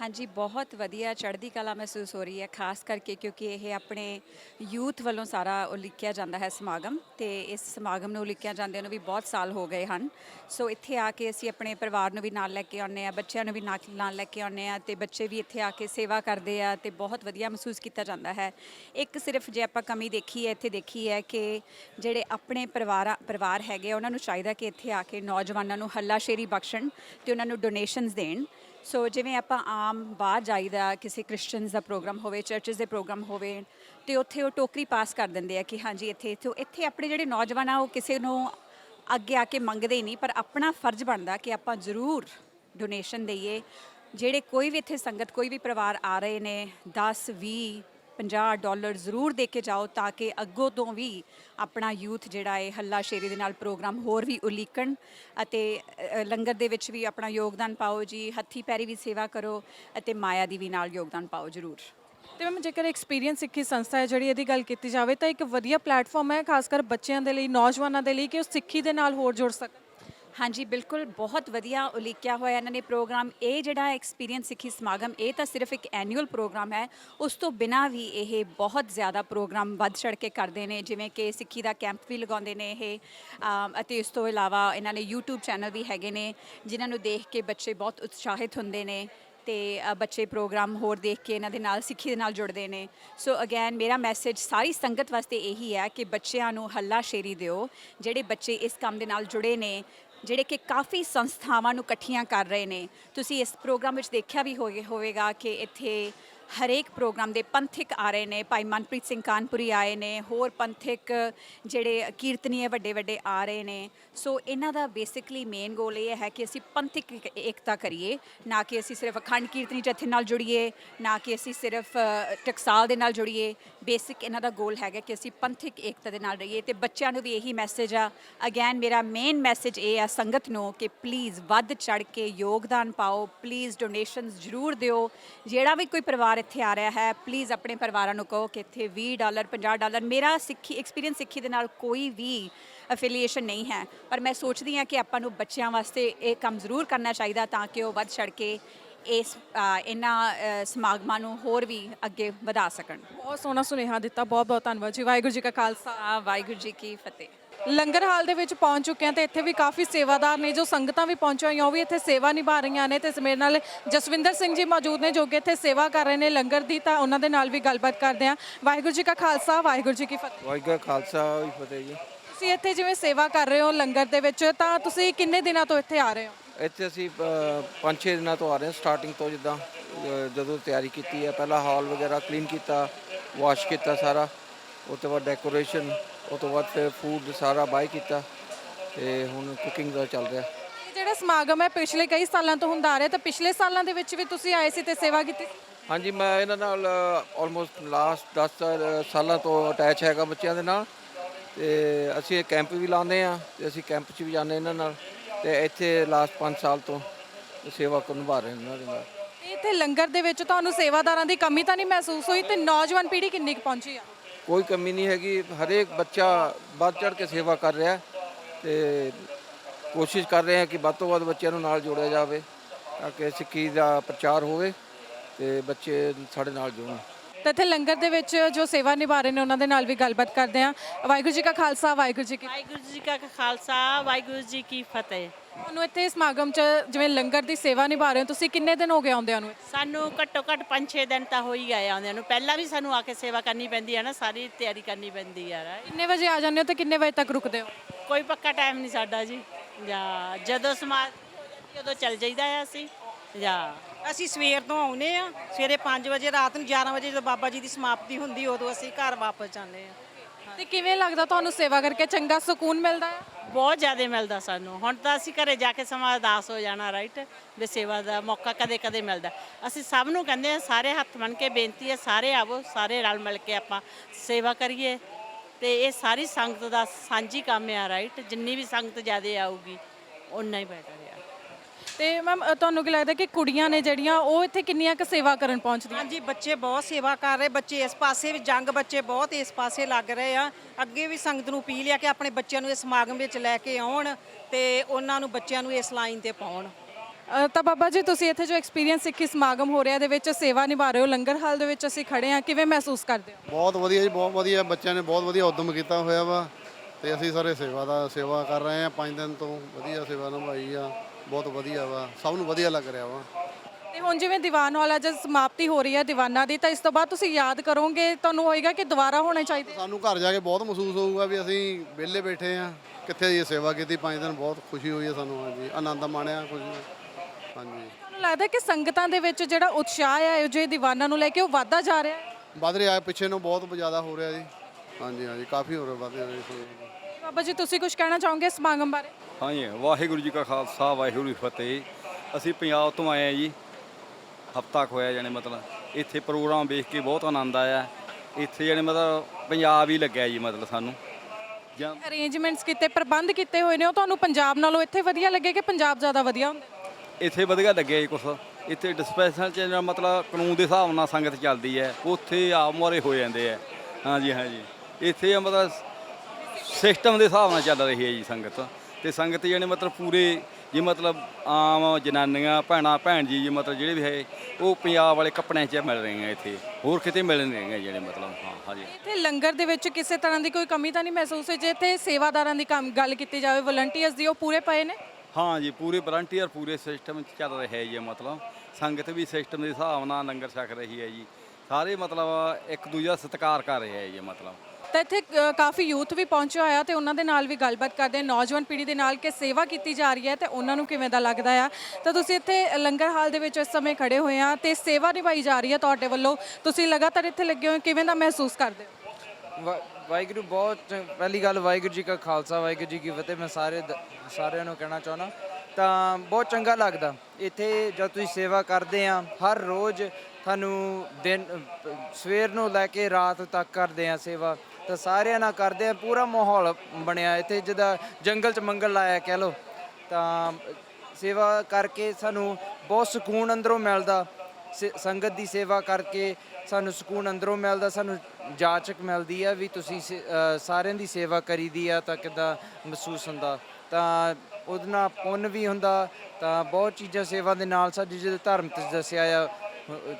ਹਾਂਜੀ ਬਹੁਤ ਵਧੀਆ ਚੜ੍ਹਦੀ ਕਲਾ ਮਹਿਸੂਸ ਹੋ ਰਹੀ ਹੈ ਖਾਸ ਕਰਕੇ ਕਿਉਂਕਿ ਇਹ ਆਪਣੇ ਯੂਥ ਵੱਲੋਂ ਸਾਰਾ ਉਲੀਕਿਆ ਜਾਂਦਾ ਹੈ ਸਮਾਗਮ ਤੇ ਇਸ ਸਮਾਗਮ ਨੂੰ ਉਲੀਕਿਆ ਜਾਂਦੇ ਨੂੰ ਵੀ ਬਹੁਤ ਸਾਲ ਹੋ ਗਏ ਹਨ। ਸੋ ਇੱਥੇ ਆ ਕੇ ਅਸੀਂ ਆਪਣੇ ਪਰਿਵਾਰ ਨੂੰ ਵੀ ਨਾਲ ਲੈ ਕੇ ਆਉਂਦੇ ਆ ਬੱਚਿਆਂ ਨੂੰ ਵੀ ਨਾਲ ਨਾਲ ਲੈ ਕੇ ਆਉਂਦੇ ਆ ਤੇ ਬੱਚੇ ਵੀ ਇੱਥੇ ਆ ਕੇ ਸੇਵਾ ਕਰਦੇ ਆ ਤੇ ਬਹੁਤ ਵਧੀਆ ਮਹਿਸੂਸ ਕੀਤਾ ਜਾਂਦਾ ਹੈ। ਇੱਕ ਸਿਰਫ ਜੇ ਆਪਾਂ ਕਮੀ ਦੇਖੀ ਹੈ ਇੱਥੇ ਦੇਖੀ ਹੈ ਕਿ ਜਿਹੜੇ ਆਪਣੇ ਪਰਿਵਾਰਾਂ ਪਰਿਵਾਰ ਹੈਗੇ ਆ, ਉਹਨਾਂ ਨੂੰ ਚਾਹੀਦਾ ਕਿ ਇੱਥੇ ਆ ਕੇ ਨੌਜਵਾਨਾਂ ਨੂੰ ਹੱਲਾਸ਼ੇਰੀ ਬਖਸ਼ਣ ਤੇ ਉਹਨਾਂ ਨੂੰ ਡੋਨੇਸ਼ਨਸ ਦੇਣ। ਸੋ ਜਿਵੇਂ ਆਪਾਂ ਆਮ ਬਾਹਰ ਜਾਈਦਾ, ਕਿਸੇ ਕ੍ਰਿਸਚੀਅਨਸ ਦਾ ਪ੍ਰੋਗਰਾਮ ਹੋਵੇ ਚਰਚਸ ਦੇ ਪ੍ਰੋਗਰਾਮ ਹੋਵੇ, ਤੇ ਉੱਥੇ ਉਹ ਟੋਕਰੀ ਪਾਸ ਕਰ ਦਿੰਦੇ ਆ ਕਿ ਹਾਂਜੀ, ਇੱਥੇ ਇੱਥੇ ਇੱਥੇ ਆਪਣੇ ਜਿਹੜੇ ਨੌਜਵਾਨ ਆ, ਉਹ ਕਿਸੇ ਨੂੰ ਅੱਗੇ ਆ ਕੇ ਮੰਗਦੇ ਹੀ ਨਹੀਂ, ਪਰ ਆਪਣਾ ਫਰਜ਼ ਬਣਦਾ ਕਿ ਆਪਾਂ ਜ਼ਰੂਰ ਡੋਨੇਸ਼ਨ ਦਈਏ। ਜਿਹੜੇ ਕੋਈ ਵੀ ਇੱਥੇ ਸੰਗਤ, ਕੋਈ ਵੀ ਪਰਿਵਾਰ ਆ ਰਹੇ ਨੇ 10 20 50 ਡਾਲਰ ਜ਼ਰੂਰ ਦੇ ਕੇ ਜਾਓ ਤਾਂ ਕਿ ਅੱਗੋਂ ਤੋਂ ਵੀ ਆਪਣਾ ਯੂਥ ਜਿਹੜਾ ਹੈ, ਹੱਲਾ ਸ਼ੇਰੀ ਦੇ ਨਾਲ ਪ੍ਰੋਗਰਾਮ ਹੋਰ ਵੀ ਉਲੀਕਣ ਅਤੇ ਲੰਗਰ ਦੇ ਵਿੱਚ ਵੀ ਆਪਣਾ ਯੋਗਦਾਨ ਪਾਓ ਜੀ, ਹੱਥੀ ਪੈਰੀ ਵੀ ਸੇਵਾ ਕਰੋ ਅਤੇ ਮਾਇਆ ਦੀ ਵੀ ਨਾਲ ਯੋਗਦਾਨ ਪਾਓ ਜ਼ਰੂਰ। ਤੇ ਮੈਮ, ਜੇਕਰ ਐਕਸਪੀਰੀਅੰਸ ਸਿੱਖੀ ਸੰਸਥਾ ਹੈ ਜਿਹੜੀ ਇਹਦੀ ਗੱਲ ਕੀਤੀ ਜਾਵੇ ਤਾਂ ਇੱਕ ਵਧੀਆ ਪਲੇਟਫਾਰਮ ਹੈ ਖਾਸ ਕਰ ਬੱਚਿਆਂ ਦੇ ਲਈ, ਨੌਜਵਾਨਾਂ ਦੇ ਲਈ ਕਿ ਉਹ ਸਿੱਖੀ ਦੇ ਨਾਲ ਹੋਰ ਜੁੜ ਸਕਣ। ਹਾਂਜੀ, ਬਿਲਕੁਲ ਬਹੁਤ ਵਧੀਆ ਉਲੀਕਿਆ ਹੋਇਆ ਇਹਨਾਂ ਨੇ ਪ੍ਰੋਗਰਾਮ। ਇਹ ਜਿਹੜਾ ਐਕਸਪੀਰੀਅੰਸ ਸਿੱਖੀ ਸਮਾਗਮ, ਇਹ ਤਾਂ ਸਿਰਫ ਇੱਕ ਐਨੂਅਲ ਪ੍ਰੋਗਰਾਮ ਹੈ। ਉਸ ਤੋਂ ਬਿਨਾ ਵੀ ਇਹ ਬਹੁਤ ਜ਼ਿਆਦਾ ਪ੍ਰੋਗਰਾਮ ਵੱਧ ਚੜ ਕੇ ਕਰਦੇ ਨੇ, ਜਿਵੇਂ ਕਿ ਸਿੱਖੀ ਦਾ ਕੈਂਪ ਵੀ ਲਗਾਉਂਦੇ ਨੇ ਇਹ। ਅਤੇ ਇਸ ਤੋਂ ਇਲਾਵਾ ਇਹਨਾਂ ਨੇ YouTube ਚੈਨਲ ਵੀ ਹੈਗੇ ਨੇ, ਜਿਨ੍ਹਾਂ ਨੂੰ ਦੇਖ ਕੇ ਬੱਚੇ ਬਹੁਤ ਉਤਸ਼ਾਹਿਤ ਹੁੰਦੇ ਨੇ ਤੇ ਬੱਚੇ ਪ੍ਰੋਗਰਾਮ ਹੋਰ ਦੇਖ ਕੇ ਇਹਨਾਂ ਦੇ ਨਾਲ ਸਿੱਖੀ ਦੇ ਨਾਲ ਜੁੜਦੇ ਨੇ। ਸੋ ਅਗੇਨ ਮੇਰਾ ਮੈਸੇਜ ਸਾਰੀ ਸੰਗਤ ਵਾਸਤੇ ਇਹੀ ਹੈ ਕਿ ਬੱਚਿਆਂ ਨੂੰ ਹੱਲਾ ਸ਼ੇਰੀ ਦਿਓ, ਜਿਹੜੇ ਬੱਚੇ ਇਸ ਕੰਮ ਦੇ ਨਾਲ ਜੁੜੇ ਨੇ। ਜਿਹੜੇ ਕਿ ਕਾਫੀ ਸੰਸਥਾਵਾਂ ਨੂੰ ਇਕੱਠੀਆਂ ਕਰ ਰਹੇ ਨੇ। ਤੁਸੀਂ ਇਸ ਪ੍ਰੋਗਰਾਮ ਵਿੱਚ ਦੇਖਿਆ ਵੀ ਹੋਗੇ ਹੋਵੇਗਾ ਕਿ ਇੱਥੇ ਹਰੇਕ ਪ੍ਰੋਗਰਾਮ ਦੇ ਪੰਥਿਕ ਆ ਰਹੇ ਨੇ, ਭਾਈ ਮਨਪ੍ਰੀਤ ਸਿੰਘ ਕਾਨਪੁਰੀ ਆਏ ਨੇ, ਹੋਰ ਪੰਥਿਕ ਜਿਹੜੇ ਕੀਰਤਨੀਏ ਵੱਡੇ ਵੱਡੇ ਆ ਰਹੇ ਨੇ। ਸੋ ਇਹਨਾਂ ਦਾ ਬੇਸਿਕਲੀ ਮੇਨ ਗੋਲ ਇਹ ਹੈ ਕਿ ਅਸੀਂ ਪੰਥਿਕ ਏਕਤਾ ਕਰੀਏ, ਨਾ ਕਿ ਅਸੀਂ ਸਿਰਫ ਅਖੰਡ ਕੀਰਤਨੀ ਜਥੇ ਨਾਲ ਜੁੜੀਏ, ਨਾ ਕਿ ਅਸੀਂ ਸਿਰਫ ਟਕਸਾਲ ਦੇ ਨਾਲ ਜੁੜੀਏ। ਬੇਸਿਕ ਇਹਨਾਂ ਦਾ ਗੋਲ ਹੈਗਾ ਕਿ ਅਸੀਂ ਪੰਥਿਕ ਏਕਤਾ ਦੇ ਨਾਲ ਰਹੀਏ ਤੇ ਬੱਚਿਆਂ ਨੂੰ ਵੀ ਇਹੀ ਮੈਸੇਜ ਆ। ਅਗੇਨ ਮੇਰਾ ਮੇਨ ਮੈਸੇਜ ਇਹ ਆ ਸੰਗਤ ਨੂੰ ਕਿ ਪਲੀਜ਼ ਵੱਧ ਚੜ ਕੇ ਯੋਗਦਾਨ ਪਾਓ ਪਲੀਜ਼ ਡੋਨੇਸ਼ਨਸ ਜ਼ਰੂਰ ਦਿਓ। ਜਿਹੜਾ ਵੀ ਕੋਈ ਪਰਿਵਾਰ ਇੱਥੇ ਆ ਰਿਹਾ ਹੈ। ਪਲੀਜ਼ ਆਪਣੇ ਪਰਿਵਾਰਾਂ ਨੂੰ ਕਹੋ ਕਿ ਇੱਥੇ 20 ਡਾਲਰ 50 ਡਾਲਰ ਮੇਰਾ ਸਿੱਖੀ ਐਕਸਪੀਰੀਅੰਸ ਸਿੱਖੀ ਦੇ ਨਾਲ ਕੋਈ ਵੀ ਅਫੀਲੀਏਸ਼ਨ ਨਹੀਂ ਹੈ। ਪਰ ਮੈਂ ਸੋਚਦੀ ਹਾਂ ਕਿ ਆਪਾਂ ਨੂੰ ਬੱਚਿਆਂ ਵਾਸਤੇ ਇਹ ਕੰਮ ਜ਼ਰੂਰ ਕਰਨਾ ਚਾਹੀਦਾ ਤਾਂ ਕਿ ਉਹ ਵੱਧ ਚੜ ਕੇ ਇਸ ਇਹਨਾਂ ਸਮਾਗਮਾਂ ਨੂੰ ਹੋਰ ਵੀ ਅੱਗੇ ਵਧਾ ਸਕਣ। ਬਹੁਤ ਸੋਹਣਾ ਸੁਨੇਹਾ ਦਿੱਤਾ। ਬਹੁਤ ਬਹੁਤ ਧੰਨਵਾਦ ਜੀ। ਵਾਹਿਗੁਰੂ ਜੀ ਕਾ ਖਾਲਸਾ। ਵਾਹਿਗੁਰੂ ਜੀ ਕੀ ਫਤਿਹ। ਲੰਗਰ ਹਾਲ ਦੇ ਵਿੱਚ ਪਹੁੰਚ ਚੁੱਕੇ ਹਾਂ ਤੇ ਇੱਥੇ ਵੀ ਕਾਫੀ ਸੇਵਾਦਾਰ ਨੇ ਜੋ ਸੰਗਤਾਂ ਵੀ ਪਹੁੰਚੀਆਂ ਹੋਈਆਂ ਉਹ ਵੀ ਇੱਥੇ ਸੇਵਾ ਨਿਭਾ ਰਹੀਆਂ ਨੇ ਤੇ ਇਸ ਮੇਰੇ ਨਾਲ ਜਸਵਿੰਦਰ ਸਿੰਘ ਜੀ ਮੌਜੂਦ ਨੇ ਜੋ ਕਿ ਇੱਥੇ ਸੇਵਾ ਕਰ ਰਹੇ ਨੇ ਲੰਗਰ ਦੀ ਤਾਂ ਉਹਨਾਂ ਦੇ ਨਾਲ ਵੀ ਗੱਲਬਾਤ ਕਰਦੇ ਹਾਂ। ਵਾਹਿਗੁਰੂ ਜੀ ਕਾ ਖਾਲਸਾ ਵਾਹਿਗੁਰੂ ਜੀ ਕੀ ਫਤਿਹ। ਵਾਹਿਗੁਰੂ ਖਾਲਸਾ ਵੀ ਫਤਿਹ ਜੀ। ਤੁਸੀਂ ਇੱਥੇ ਜਿਵੇਂ ਸੇਵਾ ਕਰ ਰਹੇ ਹੋ ਲੰਗਰ ਦੇ ਵਿੱਚ ਤਾਂ ਤੁਸੀਂ ਕਿੰਨੇ ਦਿਨਾਂ ਤੋਂ ਇੱਥੇ ਆ ਰਹੇ ਹੋ? ਇੱਥੇ ਅਸੀਂ 5-6 ਦਿਨਾਂ ਤੋਂ ਆ ਰਹੇ ਹਾਂ ਸਟਾਰਟਿੰਗ ਤੋਂ ਜਿੱਦਾਂ ਜਦੋਂ ਤਿਆਰੀ ਕੀਤੀ ਹੈ ਪਹਿਲਾਂ ਹਾਲ ਵਗੈਰਾ ਕਲੀਨ ਕੀਤਾ ਵਾਸ਼ ਕੀਤਾ ਸਾਰਾ ਉਸ ਤੋਂ ਬਾਅਦ ਡੈਕੋਰੇਸ਼ਨ ਉਸ ਤੋਂ ਬਾਅਦ ਫਿਰ ਫੂਡ ਸਾਰਾ ਬਾਈ ਕੀਤਾ ਤੇ ਹੁਣ ਕੁਕਿੰਗ ਦਾ ਚੱਲ ਰਿਹਾ। ਇਹ ਜਿਹੜਾ ਸਮਾਗਮ ਹੈ ਪਿਛਲੇ ਕਈ ਸਾਲਾਂ ਤੋਂ ਹੁੰਦਾ ਆ ਰਿਹਾ ਤਾਂ ਪਿਛਲੇ ਸਾਲਾਂ ਦੇ ਵਿੱਚ ਵੀ ਤੁਸੀਂ ਆਏ ਸੀ ਤੇ ਸੇਵਾ ਕੀਤੀ? ਸੀ? ਹਾਂਜੀ ਮੈਂ ਇਹਨਾਂ ਨਾਲ ਆਲਮੋਸਟ ਲਾਸਟ 10 ਸਾਲਾਂ ਤੋਂ ਅਟੈਚ ਹੈਗਾ ਬੱਚਿਆਂ ਦੇ ਨਾਲ। ਤੇ ਅਸੀਂ ਕੈਂਪ ਵੀ ਲਾਉਂਦੇ ਆ ਤੇ ਅਸੀਂ ਕੈਂਪ 'ਚ ਵੀ ਜਾਂਦੇ ਇਹਨਾਂ ਨਾਲ। ਤੇ ਇੱਥੇ ਲਾਸਟ 5 ਸਾਲ ਤੋਂ ਸੇਵਾ ਕਰਨ ਨਿਭਾ ਰਹੇ ਇਹਨਾਂ ਦੇ ਨਾਲ। ਤੇ ਇੱਥੇ ਲੰਗਰ ਦੇ ਵਿੱਚ ਤੁਹਾਨੂੰ ਸੇਵਾਦਾਰਾਂ ਦੀ ਕਮੀ ਤਾਂ ਨਹੀਂ ਮਹਿਸੂਸ ਹੋਈ? ਤੇ ਨੌਜਵਾਨ ਪੀੜ੍ਹੀ ਕਿੰਨੀ ਕੁ ਪਹੁੰਚੀ ਆ? ਕੋਈ ਕਮੀ ਨਹੀਂ ਹੈਗੀ। ਹਰੇਕ ਬੱਚਾ ਵੱਧ ਚੜ ਕੇ ਸੇਵਾ ਕਰ ਰਿਹਾ ਹੈ ਤੇ ਕੋਸ਼ਿਸ਼ ਕਰ ਰਹੇ ਹਾਂ ਕਿ ਵੱਧ ਤੋਂ ਵੱਧ ਬੱਚਿਆਂ ਨੂੰ ਨਾਲ ਜੋੜਿਆ ਜਾਵੇ ਤਾਂ ਕਿ ਸਿੱਖੀ ਦਾ ਪ੍ਰਚਾਰ ਹੋਵੇ ਤੇ ਬੱਚੇ ਸਾਡੇ ਨਾਲ ਜੁੜਨ। ਤੇ ਇੱਥੇ ਲੰਗਰ ਦੇ ਵਿੱਚ ਜੋ ਸੇਵਾ ਨਿਭਾ ਰਹੇ ਨੇ ਉਹਨਾਂ ਦੇ ਨਾਲ ਵੀ ਗੱਲਬਾਤ ਕਰਦੇ ਹਾਂ। ਵਾਹਿਗੁਰੂ ਜੀ ਕਾ ਖਾਲਸਾ ਵਾਹਿਗੁਰੂ ਜੀ ਕੀ ਵਾਹਿਗੁਰੂ ਜੀ ਕਾ ਖਾਲਸਾ ਵਾਹਿਗੁਰੂ ਜੀ ਕੀ ਫਤਿਹ। ਤੁਹਾਨੂੰ ਇੱਥੇ ਸਮਾਗਮ 'ਚ ਜਿਵੇਂ ਲੰਗਰ ਦੀ ਸੇਵਾ ਨਿਭਾ ਰਹੇ ਹੋ ਤੁਸੀਂ ਕਿੰਨੇ ਦਿਨ ਹੋ ਗਏ ਆਉਂਦਿਆਂ ਨੂੰ? ਸਾਨੂੰ ਘੱਟੋ ਘੱਟ 5-6 ਦਿਨ ਤਾਂ ਹੋ ਹੀ ਗਏ ਆਉਂਦਿਆਂ ਨੂੰ। ਪਹਿਲਾਂ ਵੀ ਸਾਨੂੰ ਆ ਕੇ ਸੇਵਾ ਕਰਨੀ ਪੈਂਦੀ ਹੈ ਨਾ ਸਾਰੀ ਤਿਆਰੀ ਕਰਨੀ ਪੈਂਦੀ ਹੈ। ਕਿੰਨੇ ਵਜੇ ਆ ਜਾਂਦੇ ਹੋ ਤੇ ਕਿੰਨੇ ਵਜੇ ਤੱਕ ਰੁਕਦੇ ਹੋ? ਕੋਈ ਪੱਕਾ ਟਾਈਮ ਨਹੀਂ ਸਾਡਾ ਜੀ। ਜਾਂ ਜਦੋਂ ਸਮਾਜ ਉਦੋਂ ਚੱਲ ਜਾਈਦਾ ਆ ਅਸੀਂ ਜਾਂ ਅਸੀਂ ਸਵੇਰ ਤੋਂ ਆਉਨੇ ਆ ਸਵੇਰੇ 5 ਵਜੇ ਰਾਤ ਨੂੰ 11 ਵਜੇ ਜਦੋਂ ਬਾਬਾ ਜੀ ਦੀ ਸਮਾਪਤੀ ਹੁੰਦੀ ਉਦੋਂ ਅਸੀਂ ਘਰ ਵਾਪਸ ਜਾਂਦੇ ਆ ਤੇ ਕਿਵੇਂ ਲੱਗਦਾ ਤੁਹਾਨੂੰ ਸੇਵਾ ਕਰਕੇ ਚੰਗਾ ਸਕੂਨ ਮਿਲਦਾ ਹੈ? ਬਹੁਤ ਜ਼ਿਆਦਾ ਮਿਲਦਾ ਸਾਨੂੰ। ਹੁਣ ਤਾਂ ਅਸੀਂ ਘਰੇ ਜਾ ਕੇ ਸਮਾਂ ਅਰਦਾਸ ਹੋ ਜਾਣਾ ਰਾਈਟ ਵੀ ਸੇਵਾ ਦਾ ਮੌਕਾ ਕਦੇ ਕਦੇ ਮਿਲਦਾ। ਅਸੀਂ ਸਭ ਨੂੰ ਕਹਿੰਦੇ ਆ ਸਾਰੇ ਹੱਥ ਮੰਨ ਕੇ ਬੇਨਤੀ ਹੈ, ਸਾਰੇ ਆਵੋ, ਸਾਰੇ ਰਲ ਮਿਲ ਕੇ ਆਪਾਂ ਸੇਵਾ ਕਰੀਏ। ਤੇ ਇਹ ਸਾਰੀ ਸੰਗਤ ਦਾ ਸਾਂਝੀ ਕੰਮ ਆ ਰਾਈਟ ਜਿੰਨੀ ਵੀ ਸੰਗਤ ਜ਼ਿਆਦਾ ਆਊਗੀ ਉਨਾ ਹੀ ਬੈਟਰ ਤੇ ਮੈਮ ਤੁਹਾਨੂੰ ਕੀ ਲੱਗਦਾ ਕਿ ਕੁੜੀਆਂ ਨੇ ਜਿਹੜੀਆਂ ਉਹ ਇੱਥੇ ਕਿੰਨੀਆਂ ਕੁ ਸੇਵਾ ਕਰਨ ਪਹੁੰਚਦੀਆਂ? ਹਾਂਜੀ ਬੱਚੇ ਬਹੁਤ ਸੇਵਾ ਕਰ ਰਹੇ ਬੱਚੇ ਇਸ ਪਾਸੇ ਵੀ ਜੰਗ ਬੱਚੇ ਬਹੁਤ ਇਸ ਪਾਸੇ ਲੱਗ ਰਹੇ ਆ। ਅੱਗੇ ਵੀ ਸੰਗਤ ਨੂੰ ਅਪੀਲ ਆ ਕਿ ਆਪਣੇ ਬੱਚਿਆਂ ਨੂੰ ਇਸ ਸਮਾਗਮ ਵਿੱਚ ਲੈ ਕੇ ਆਉਣ ਤੇ ਉਹਨਾਂ ਨੂੰ ਬੱਚਿਆਂ ਨੂੰ ਇਸ ਲਾਈਨ ਤੇ ਪਾਉਣ। ਤਾਂ ਬਾਬਾ ਜੀ ਤੁਸੀਂ ਇੱਥੇ ਜੋ ਐਕਸਪੀਰੀਅੰਸ ਸਿੱਖੀ ਸਮਾਗਮ ਹੋ ਰਿਹਾ ਦੇ ਵਿੱਚ ਸੇਵਾ ਨਿਭਾ ਰਹੇ ਹੋ ਲੰਗਰ ਹਾਲ ਦੇ ਵਿੱਚ ਅਸੀਂ ਖੜੇ ਹਾਂ ਕਿਵੇਂ ਮਹਿਸੂਸ ਕਰਦੇ ਹੋ? ਬਹੁਤ ਵਧੀਆ ਜੀ ਬਹੁਤ ਵਧੀਆ ਬੱਚਿਆਂ ਨੇ ਬਹੁਤ ਵਧੀਆ ਉਦਮ ਕੀਤਾ ਹੋਇਆ ਵਾ ਤੇ ਅਸੀਂ ਸਾਰੇ ਸੇਵਾ ਦਾ ਸੇਵਾ ਕਰ ਰਹੇ ਆ ਪੰਜ ਦਿਨ ਤੋਂ ਵਧੀਆ ਸੇਵਾ ਨਿਭਾਈ ਆ। ਬਹੁਤ ਵਧੀਆ ਵਾ ਸਭ ਨੂੰ ਵਧੀਆ ਲੱਗ ਰਿਹਾ ਵਾ। ਤੇ ਹੁਣ ਜਿਵੇਂ ਦੀਵਾਨ ਵਾਲਾ ਜਦ ਸਮਾਪਤੀ ਹੋ ਰਹੀ ਹੈ ਦੀਵਾਨਾਂ ਦੀ ਤਾਂ ਇਸ ਤੋਂ ਬਾਅਦ ਤੁਸੀਂ ਯਾਦ ਕਰੋਗੇ ਤੁਹਾਨੂੰ ਹੋਏਗਾ ਕਿ ਦੁਬਾਰਾ ਹੋਣੇ ਚਾਹੀਦੇ। ਸਾਨੂੰ ਘਰ ਜਾ ਕੇ ਬਹੁਤ ਮਹਿਸੂਸ ਹੋਊਗਾ ਵੀ ਅਸੀਂ ਵਿਹਲੇ ਬੈਠੇ ਆ ਕਿੱਥੇ ਇਹ ਸੇਵਾ ਕੀਤੀ ਪੰਜ ਦਿਨ ਬਹੁਤ ਖੁਸ਼ੀ ਹੋਈ ਹੈ ਸਾਨੂੰ ਹਾਂਜੀ ਆਨੰਦ ਮਾਣਿਆ ਖੁਸ਼ੀ ਹਾਂਜੀ। ਤੁਹਾਨੂੰ ਲੱਗਦਾ ਕਿ ਸੰਗਤਾਂ ਦੇ ਵਿੱਚ ਜਿਹੜਾ ਉਤਸ਼ਾਹ ਹੈ ਇਹ ਜੇ ਦੀਵਾਨਾਂ ਨੂੰ ਲੈ ਕੇ ਉਹ ਵਧਦਾ ਜਾ ਰਿਹਾ ਹੈ? ਵੱਧ ਰਿਹਾ ਪਿੱਛੇ ਨੂੰ ਬਹੁਤ ਜ਼ਿਆਦਾ ਹੋ ਰਿਹਾ ਜੀ। ਹਾਂਜੀ ਹਾਂਜੀ ਕਾਫੀ ਹੋ ਰਿਹਾ ਵੱਧ ਰਿਹਾ ਜੀ। ਬਾਬਾ ਜੀ ਤੁਸੀਂ ਕੁਝ ਕਹਿਣਾ ਚਾਹੋਗੇ ਸਮਾਗਮ ਬਾਰੇ? ਹਾਂਜੀ ਵਾਹਿਗੁਰੂ ਜੀ ਕਾ ਖਾਲਸਾ ਵਾਹਿਗੁਰੂ ਜੀ ਕੀ ਫਤਿਹ। ਅਸੀਂ ਪੰਜਾਬ ਤੋਂ ਆਏ ਆ ਜੀ। ਹਫਤਾ ਕੁ ਹੋਇਆ ਜਾਣੇ ਮਤਲਬ ਇੱਥੇ ਪ੍ਰੋਗਰਾਮ ਵੇਖ ਕੇ ਬਹੁਤ ਆਨੰਦ ਆਇਆ। ਇੱਥੇ ਜਾਣੇ ਮਤਲਬ ਪੰਜਾਬ ਹੀ ਲੱਗਿਆ ਜੀ ਮਤਲਬ ਸਾਨੂੰ। ਜਾਂ ਅਰੇਂਜਮੈਂਟਸ ਕੀਤੇ ਪ੍ਰਬੰਧ ਕੀਤੇ ਹੋਏ ਨੇ ਉਹ ਤੁਹਾਨੂੰ ਪੰਜਾਬ ਨਾਲੋਂ ਇੱਥੇ ਵਧੀਆ ਲੱਗੇ ਕਿ ਪੰਜਾਬ ਜ਼ਿਆਦਾ ਵਧੀਆ ਹੁੰਦਾ? ਇੱਥੇ ਵਧੀਆ ਲੱਗਿਆ ਜੀ ਕੁਛ। ਇੱਥੇ ਡਿਸਪੈਂਸਰ ਚ ਜਿਹੜਾ ਮਤਲਬ ਕਾਨੂੰਨ ਦੇ ਹਿਸਾਬ ਨਾਲ ਸੰਗਤ ਚੱਲਦੀ ਹੈ ਉੱਥੇ ਆਪ ਮੁਹਾਰੇ ਹੋ ਜਾਂਦੇ ਆ ਹਾਂਜੀ ਹਾਂਜੀ। ਇੱਥੇ ਮਤਲਬ ਸਿਸਟਮ ਦੇ ਹਿਸਾਬ ਨਾਲ ਚੱਲ ਰਹੀ ਹੈ ਜੀ ਸੰਗਤ। ਤੇ ਸੰਗਤ ਜਿਹੜੇ ਮਤਲਬ ਪੂਰੇ ਜੇ ਮਤਲਬ ਆਮ ਜਨਾਨੀਆਂ ਭੈਣਾਂ ਭੈਣ ਜੀ ਜੀ ਮਤਲਬ ਜਿਹੜੇ ਵੀ ਹੈ ਉਹ ਪੰਜਾਬ ਵਾਲੇ ਕੱਪੜਿਆਂ 'ਚ ਮਿਲ ਰਹੀਆਂ ਇੱਥੇ। ਹੋਰ ਕਿਤੇ ਮਿਲ ਨਹੀਂ ਰਹੀਆਂ ਜਿਹੜੇ ਮਤਲਬ ਹਾਂ ਹਾਂਜੀ। ਇੱਥੇ ਲੰਗਰ ਦੇ ਵਿੱਚ ਕਿਸੇ ਤਰ੍ਹਾਂ ਦੀ ਕੋਈ ਕਮੀ ਤਾਂ ਨਹੀਂ ਮਹਿਸੂਸ ਹੋਈ? ਜੇ ਇੱਥੇ ਸੇਵਾਦਾਰਾਂ ਦੀ ਕੰਮ ਗੱਲ ਕੀਤੀ ਜਾਵੇ ਵਲੰਟੀਅਰਸ ਦੀ ਉਹ ਪੂਰੇ ਪਏ ਨੇ? ਹਾਂ ਜੀ ਪੂਰੇ ਵਲੰਟੀਅਰ ਪੂਰੇ ਸਿਸਟਮ 'ਚ ਚੱਲ ਰਿਹਾ ਹੈ ਜੀ ਮਤਲਬ। ਸੰਗਤ ਵੀ ਸਿਸਟਮ ਦੇ ਹਿਸਾਬ ਨਾਲ ਲੰਗਰ ਛਕ ਰਹੀ ਹੈ ਜੀ। ਸਾਰੇ ਮਤਲਬ ਇੱਕ ਦੂਜੇ ਦਾ ਸਤਿਕਾਰ ਕਰ ਰਿਹਾ ਹੈ ਜੀ ਮਤਲਬ। ਤਾਂ ਇੱਥੇ ਅ, ਕਾਫੀ ਯੂਥ ਵੀ ਪਹੁੰਚਿਆ ਹੋਇਆ ਤੇ ਉਹਨਾਂ ਦੇ ਨਾਲ ਵੀ ਗੱਲਬਾਤ ਕਰਦੇ ਹਾਂ। ਨੌਜਵਾਨ ਪੀੜ੍ਹੀ ਦੇ ਨਾਲ ਕਿ ਸੇਵਾ ਕੀਤੀ ਜਾ ਰਹੀ ਹੈ ਤੇ ਉਹਨਾਂ ਨੂੰ ਕਿਵੇਂ ਦਾ ਲੱਗਦਾ ਆ। ਤਾਂ ਤੁਸੀਂ ਇੱਥੇ ਲੰਗਰ ਹਾਲ ਦੇ ਵਿੱਚ ਇਸ ਸਮੇਂ ਖੜੇ ਹੋਏ ਆ ਤੇ ਸੇਵਾ ਨਿਭਾਈ ਜਾ ਰਹੀ ਹੈ ਤੁਹਾਡੇ ਵੱਲੋਂ। ਤੁਸੀਂ ਲਗਾਤਾਰ ਇੱਥੇ ਲੱਗੇ ਹੋਏ ਕਿਵੇਂ ਦਾ ਮਹਿਸੂਸ ਕਰਦੇ ਹੋ? ਵਾ- ਵਾਹਿਗੁਰੂ ਬਹੁਤ ਚੰ- ਪਹਿਲੀ ਗੱਲ ਵਾਹਿਗੁਰੂ ਜੀ ਕਾ ਖਾਲਸਾ ਵਾਹਿਗੁਰੂ ਜੀ ਕੀ ਫਤਿਹ। ਮੈਂ ਸਾਰੇ ਦ- ਸਾਰਿਆਂ ਨੂੰ ਕਹਿਣਾ ਚਾਹੁੰਦਾ ਤਾਂ ਬਹੁਤ ਚੰਗਾ ਲੱਗਦਾ। ਇੱਥੇ ਜਦ ਤੁਸੀਂ ਸੇਵਾ ਕਰਦੇ ਆ ਹਰ ਰੋਜ਼ ਤੁਹਾਨੂੰ ਦਿਨ ਅ, ਸਵੇਰ ਨੂੰ ਲੈ ਕੇ ਰਾਤ ਤੱਕ ਕਰਦੇ ਆ ਸੇਵਾ। ਤਾਂ ਸਾਰਿਆਂ ਨਾਲ ਕਰਦੇ ਆ, ਪੂਰਾ ਮਾਹੌਲ ਬਣਿਆ ਇੱਥੇ ਜਿੱਦਾਂ ਜੰਗਲ 'ਚ ਮੰਗਲ ਲਾਇਆ ਕਹਿ ਲਓ। ਤਾਂ ਸੇਵਾ ਕਰਕੇ ਸਾਨੂੰ ਬਹੁਤ ਸਕੂਨ ਅੰਦਰੋਂ ਮਿਲਦਾ। ਸੇ- ਸੰਗਤ ਦੀ ਸੇਵਾ ਕਰਕੇ ਸਾਨੂੰ ਸਕੂਨ ਅੰਦਰੋਂ ਮਿਲਦਾ, ਸਾਨੂੰ ਜਾਚਕ ਮਿਲਦੀ ਆ ਵੀ ਤੁਸੀਂ ਸੇ- ਸਾਰਿਆਂ ਦੀ ਸੇਵਾ ਕਰੀਦੀ ਆ ਤਾਂ ਕਿੱਦਾਂ ਮਹਿਸੂਸ ਹੁੰਦਾ। ਤਾਂ ਉਹਦੇ ਨਾਲ ਪੁੰਨ ਵੀ ਹੁੰਦਾ, ਤਾਂ ਬਹੁਤ ਚੀਜ਼ਾਂ ਸੇਵਾ ਦੇ ਨਾਲ ਸਾਡੇ ਜਿਹੜੇ ਧਰਮ ਤੇ ਦੱਸਿਆ ਆ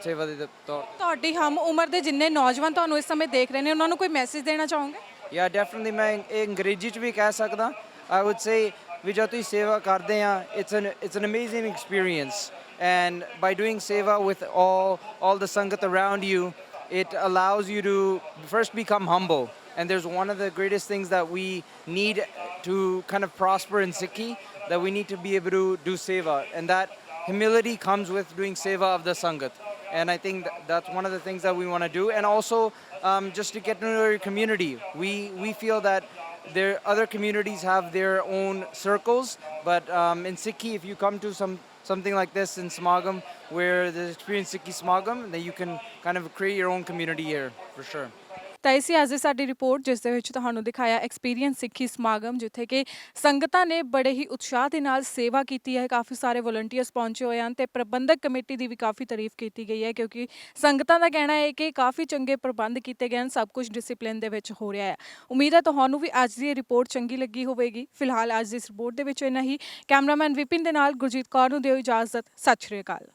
ਸੇਵਾ ਦੇ ਤੌਰ ਤੁਹਾਡੀ ਹਮ ਉਮਰ ਦੇ ਜਿੰਨੇ ਨੌਜਵਾਨ ਤੁਹਾਨੂੰ ਇਸ ਸਮੇਂ ਦੇਖ ਰਹੇ ਨੇ ਉਹਨਾਂ ਨੂੰ ਕੋਈ ਮੈਸੇਜ ਦੇਣਾ ਚਾਹੋਗੇ ਯਾ ਡੈਫੀਨਿਟਲੀ ਮੈਂ ਇਹ ਅੰਗਰੇਜ਼ੀ ਚ ਵੀ ਕਹਿ ਸਕਦਾ ਆਈ ਊਡ ਸੇ ਵੀ ਜਦ ਤੁਸੀਂ ਸੇਵਾ ਕਰਦੇ ਆ it's an it's an amazing experience and by doing seva with all all the sangat around you it allows you to first become humble and there's one of the greatest things that we need to kind of prosper in Sikhi that we need to be able to do seva and that humility comes with doing seva of the sangat. And I think that's one of the things that we want to do. And also um, just to get to know your community. We we feel that there other communities have their own circles. But um, in Sikhi if you come to some something like this in Smagam where there's experience Sikhi Smagam then you can kind of create your own community here for sure ਤਾਂ ਇਸੀ ਅੱਜ ਦੀ ਸਾਡੀ ਰਿਪੋਰਟ ਜਿਸ ਦੇ ਵਿੱਚ ਤੁਹਾਨੂੰ ਦਿਖਾਇਆ ਐਕਸਪੀਰੀਅੰਸ ਸਿੱਖੀ ਸਮਾਗਮ, ਜਿੱਥੇ ਕਿ ਸੰਗਤਾਂ ਨੇ ਬੜੇ ਹੀ ਉਤਸ਼ਾਹ ਦੇ ਨਾਲ ਸੇਵਾ ਕੀਤੀ ਹੈ। ਕਾਫੀ ਸਾਰੇ ਵਲੰਟੀਅਰਸ ਪਹੁੰਚੇ ਹੋਏ ਹਨ ਤੇ ਪ੍ਰਬੰਧਕ ਕਮੇਟੀ ਦੀ ਵੀ ਕਾਫੀ ਤਾਰੀਫ ਕੀਤੀ ਗਈ ਹੈ, ਕਿਉਂਕਿ ਸੰਗਤਾਂ ਦਾ ਕਹਿਣਾ ਹੈ ਕਿ ਕਾਫੀ ਚੰਗੇ ਪ੍ਰਬੰਧ ਕੀਤੇ ਗਏ ਹਨ, ਸਭ ਕੁਝ ਡਿਸਪਲਿਨ ਦੇ ਵਿੱਚ ਹੋ ਰਿਹਾ ਹੈ। ਉਮੀਦ ਹੈ ਤੁਹਾਨੂੰ ਵੀ ਅੱਜ ਦੀ ਇਹ ਰਿਪੋਰਟ ਚੰਗੀ ਲੱਗੀ ਹੋਵੇਗੀ। ਫਿਲਹਾਲ ਅੱਜ ਦੀ ਇਸ ਰਿਪੋਰਟ ਦੇ ਵਿੱਚ ਇੰਨਾ ਹੀ। ਕੈਮਰਾਮੈਨ ਵਿਪਿਨ ਦੇ ਨਾਲ ਗੁਰਜੀਤ ਕੌਰ ਨੂੰ ਦਿਓ ਇਜਾਜ਼ਤ। ਸਤਿ ਸ਼੍ਰੀ ਅਕਾਲ।